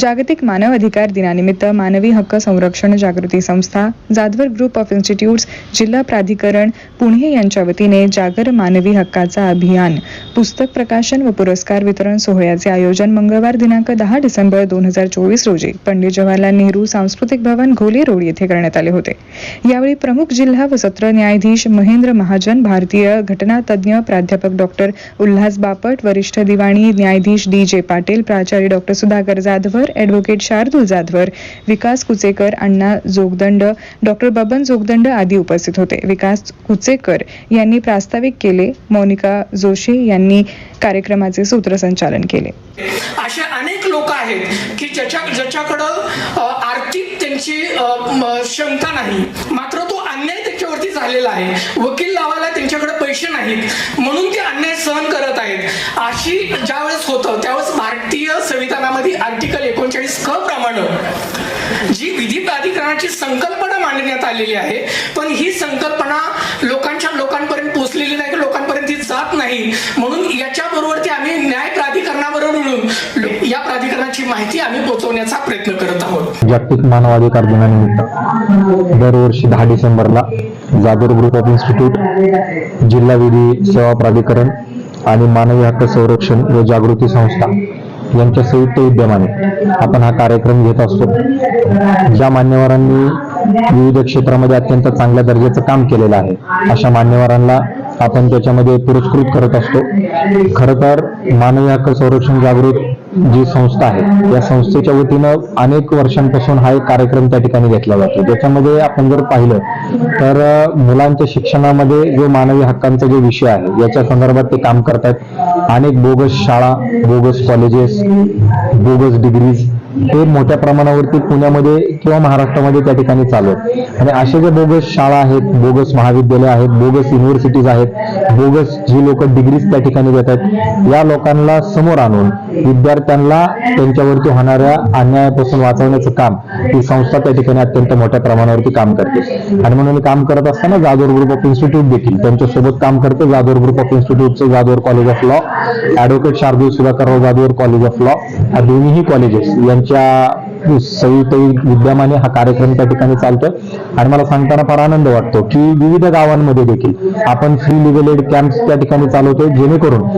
जागतिक मानव अधिकार दिनानिमित्त मानवी हक्क संरक्षण जागृती संस्था जाधवर ग्रुप ऑफ इन्स्टिट्यूट्स जिल्हा प्राधिकरण पुणे यांच्या वतीने जागर मानवी हक्काचा अभियान पुस्तक प्रकाशन व पुरस्कार वितरण सोहळ्याचे आयोजन मंगळवार दिनांक दहा डिसेंबर दोन हजार चोवीस रोजी पंडित जवाहरलाल नेहरू सांस्कृतिक भवन घोले रोड येथे करण्यात आले होते. यावेळी प्रमुख जिल्हा व सत्र न्यायाधीश महेंद्र महाजन भारतीय घटनातज्ञ प्राध्यापक डॉक्टर उल्हास बापट वरिष्ठ दिवाणी न्यायाधीश डी जे पाटील प्राचार्य doctor Sudhakar Jadhavar advocate Shardul Jadhavar Vikas Kuchekar Anna Jogdand doctor Baban Jogdand आदी उपस्थित होते. विकास कुचेकर यांनी प्रास्ताविक केले मोनिका जोशी यांनी कार्यक्रमाचे सूत्रसंचालन केले. असे अनेक लोक आहेत की ज्याच्या ज्याच्याकडं आर्थिक त्यांची क्षमता नाही. मात्र तो अन्याय त्यांच्यावरती झालेला आहे. वकील लावायला त्यांच्याकडे पैसे नाहीत. म्हणून ते अन्याय सहन करत आहेत. अशी ज्यावेळेस होतं त्यावेळेस भारतीय संविधानामध्ये आर्टिकल एकोणचाळीस क प्रमाणे जी विधी प्राधिकरणाची संकल्पना मांडण्यात आलेली आहे पण ही संकल्पना लोकांच्या लोकांपर्यंत पोहोचलेली नाही लोकांपर्यंत ती जात नाही. म्हणून याच्या बरोबर आम्ही न्याय प्राधिकरणाबरोबर मिळून या प्राधिकरणाची माहिती आम्ही पोहोचवण्याचा प्रयत्न करत आहोत. जागतिक मानवाधिकार दिनानिमित्त दरवर्षी दहा डिसेंबरला जागर ग्रुप ऑफ इन्स्टिट्यूट जिल्हा विधी सेवा प्राधिकरण आणि मानवी हक्क संरक्षण व जागृती संस्था यांच्या संयुक्त विद्यमाने आपण हा कार्यक्रम घेत असतो. ज्या मान्यवरांनी विविध क्षेत्रामध्ये अत्यंत चांगल्या दर्जाचं काम केलेलं आहे अशा मान्यवरांना आपण त्याच्यामध्ये पुरस्कृत करत असतो. खरं तर मानवी हक्क संरक्षण जागृत जी संस्था आहे या संस्थेच्या वतीनं अनेक वर्षांपासून हा एक कार्यक्रम त्या ठिकाणी घेतला जातो. त्याच्यामध्ये आपण जर पाहिलं तर मुलांच्या शिक्षणामध्ये जो मानवी हक्कांचा जो विषय आहे याच्या संदर्भात ते काम करतात अनेक बोगस शाळा बोगस कॉलेजेस बोगस डिग्रीज हे मोठ्या प्रमाणावरती पुण्यामध्ये किंवा महाराष्ट्रामध्ये त्या ठिकाणी चालू आहेत. आणि असे जे बोगस शाळा आहेत बोगस महाविद्यालय आहेत बोगस युनिव्हर्सिटीज आहेत बोगस जी लोक डिग्रीज त्या ठिकाणी देतात या लोकांना समोर आणून विद्यार्थ्यांना त्यांच्यावरती होणाऱ्या अन्यायापासून वाचवण्याचं काम ही संस्था त्या ठिकाणी अत्यंत मोठ्या प्रमाणावरती काम करते. आणि म्हणून हे काम करत असताना जाधव ग्रुप ऑफ इन्स्टिट्यूट देखील त्यांच्यासोबत काम करतं. Jadhav group of इन्स्टिट्यूटचं Jadhavar college of law advocate Shardul Sudhakarrao Jadhavar college of law ह्या दोन्हीही कॉलेजेस यांच्या संयुक्त विद्यमाने हा कार्यक्रम त्या ठिकाणी चालतोय. आणि मला सांगताना फार आनंद वाटतो की विविध गावांमध्ये देखील आपण फ्री लिगल एड कॅम्प त्या ठिकाणी चालवतोय जेणेकरून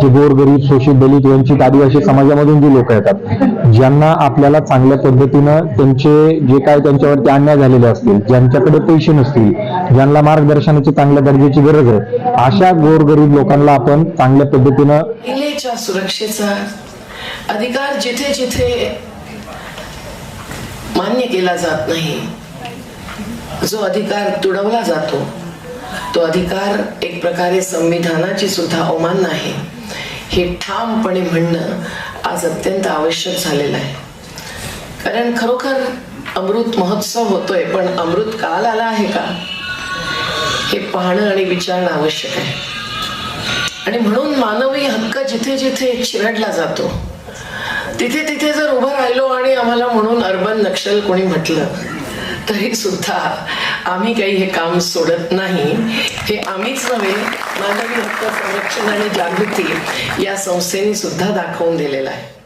जे गोरगरीब शोषित दलित वंचित आदिवासी समाजामधून जी लोक येतात ज्यांना आपल्याला चांगल्या पद्धतीनं त्यांचे जे काय त्यांच्यावरती अन्याय झालेले असतील ज्यांच्याकडे पैसे नसतील ज्यांना मार्गदर्शनाची चांगल्या दर्जाची गरज आहे अशा गोरगरीब लोकांना आपण चांगल्या पद्धतीनं सुरक्षेचा अधिकार जिथे जिथे मान्य केला जात नाही. जो अधिकार तुडवला जातो तो अधिकार एक प्रकारे संविधानाची सुद्धा अवमान आहे हे ठामपणे म्हणणं आज अत्यंत आवश्यक झालेलं आहे. कारण खरोखर अमृत महोत्सव होतोय पण अमृत काल आला आहे का? हे पाहणं आणि विचारणं आवश्यक आहे. आणि म्हणून मानवी हक्क जिथे जिथे चिरडला जातो तिथे तिथे जर उभं राहिलो आणि आम्हाला म्हणून अर्बन नक्षल कोणी म्हटलं तरी सुद्धा आम्ही काही हे काम सोडत नाही. हे आम्हीच नव्हे मानवी हक्क संरक्षण आणि जागृती या संस्थेने सुद्धा दाखवून दिलेलं आहे.